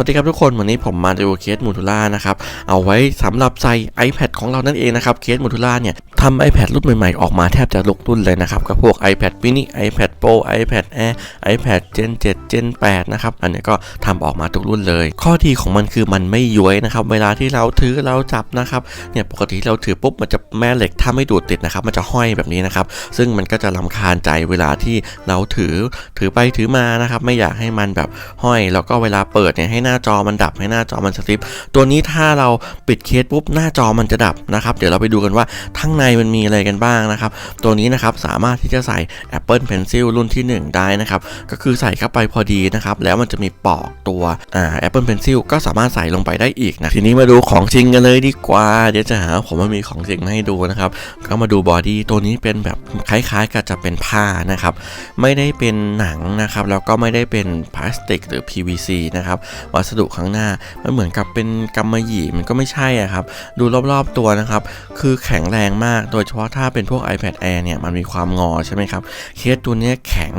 วัสดีครับทุกคนวันนี้ผมมาดูเคสมูทูล่านะครับเอาไว้สำหรับใส่ iPad ของเรานั่นเองนะครับเคสมูทูล่าเนี่ย ทำ iPad รุ่นใหม่ๆ ออกมาแทบจะลุกรุ่นเลยนะครับกับพวก iPad mini iPad Pro iPad Air iPad Gen 7 Gen 8 นะครับ อันนี้ก็ทำออกมาทุกรุ่นเลย ข้อดีของมันคือมันไม่ย้วยนะครับ เวลาที่เราถือเราจับนะครับ เนี่ยปกติเราถือปุ๊บมันจะแม่เหล็กถ้าไม่ดูดติดนะครับ มันจะห้อยแบบนี้นะครับ ซึ่งมันก็จะลำคาญใจเวลาที่เราถือถือไปถือมานะครับ ไม่อยากให้มันแบบห้อย แล้วก็เวลาเปิดเนี่ยให้หน้าจอมันดับให้หน้าจอมันสลิปตัวนี้ถ้าเราปิดเคสปุ๊บหน้าจอมันจะดับนะครับ เดี๋ยวเราไปดูกันว่าข้งในมันมีอะไรกันบ้างนะครับ ตัวนี้นะครับสามารถที่จะใส่ Apple Pencil รุ่นที่ 1 ได้นะครับ ก็คือใส่เข้าไปพอดีนะครับ แล้วมันจะมีปอกตัวอ่า Apple Pencil ก็สามารถใส่ลงไปได้อีกนะทีนี้มาดูของจริงกันเลยดีกว่า เดี๋ยวจะหาผมว่ามีของจริงมาให้ดูนะครับ ก็มาดูบอดี้ตัวนี้เป็นแบบคล้ายๆกับจะเป็นผ้านะครับ ไม่ได้เป็นหนังนะครับ แล้วก็ไม่ได้เป็นพลาสติกหรือ PVC นะครับวัสดุข้างหน้ามันเหมือนกับเป็นกำมะหยี่มันก็ไม่ใช่อะครับ ดูรอบๆตัวนะครับ คือแข็งแรงมากโดยเฉพาะถ้าเป็นพวก iPad Air เนี่ยมันมีความงอใช่ไหมครับเคสตัวนี้แข็ง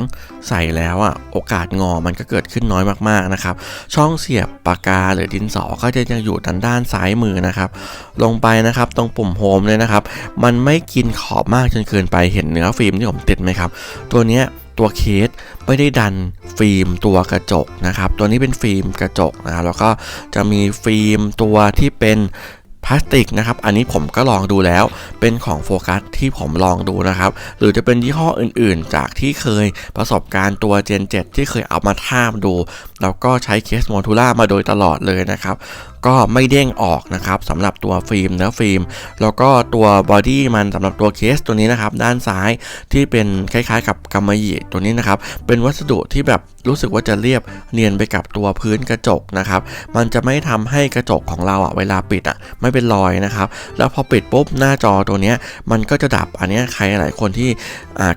ใส่แล้วอะโอกาสงอมันก็เกิดขึ้นน้อยมากๆนะครับช่องเสียบปากกาหรือดินสอก็จะยังอยู่ด้านด้านซ้ายมือนะครับลงไปนะครับตรงปุ่มโฮมเลยนะครับมันไม่กินขอบมากจนเกินไปเห็นเนื้อฟิล์มที่ผมติดไหมครับตัวนี้ตัวเคสไม่ได้ดันฟิล์มตัวกระจกนะครับ ตัวนี้เป็นฟิล์มกระจกนะแล้วก็จะมีฟิล์มตัวที่เป็น พลาสติกนะครับ อันนี้ผมก็ลองดูแล้วเป็นของโฟกัสที่ผมลองดูนะครับ หรือจะเป็นยี่ห้ออื่นๆ จากที่เคยประสบการณ์ตัว Gen 7 ที่เคยเอามาทามดู แล้วก็ใช้เคสโมทูล่ามาโดยตลอดเลยนะครับก็ไม่เด้งออกนะครับสำหรับตัวฟิล์มเนื้อฟิล์ม แล้วก็ตัวบอดี้มันสำหรับตัวเคสตัวนี้นะครับด้านซ้ายที่เป็นคล้ายๆ กับกำมะหยี่ตัวนี้นะครับเป็นวัสดุที่แบบรู้สึกว่าจะเรียบเนียนไปกับตัวพื้นกระจกนะครับมันจะไม่ทำให้กระจกของเราอะเวลาปิดอะไม่เป็นรอยนะครับแล้วพอปิดปุ๊บหน้าจอตัวเนี้ยมันก็จะดับอันนี้ใครหลายคนที่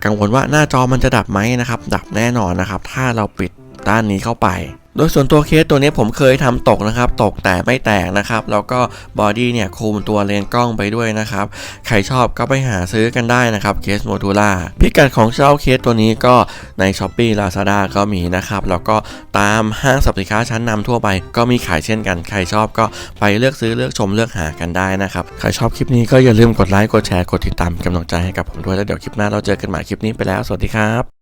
กังวลว่าหน้าจอมันจะดับไหมนะครับดับแน่นอนนะครับถ้าเราปิด ด้านนี้เข้าไป โดยส่วนตัวเคสตัวนี้ผมเคยทำตกนะครับ ตกแต่ไม่แตกนะครับ แล้วก็บอดี้เนี่ยคุมตัวเลนส์กล้องไปด้วยนะครับ ใครชอบก็ไปหาซื้อกันได้นะครับเคสโมทูล่าพิกัดของเจ้าเคสตัวนี้ก็ใน s h อ p e e Lazada ก็มีนะครับ แล้วก็ตามห้างสรรพสินค้าชั้นนำทั่วไป ก็มีขายเช่นกัน ใครชอบก็ไปเลือกซื้อเลือกชมเลือกหากันได้นะครับ ใครชอบคลิปนี้ก็อย่าลืมกดไลค์กดแชร์กดติดตามกำลังใจให้กับผมด้วยแล้วเดี๋ยวคลิปหน้าเราเจอกันใหม่คลิปนี้ไปแล้วสวัสดีครับ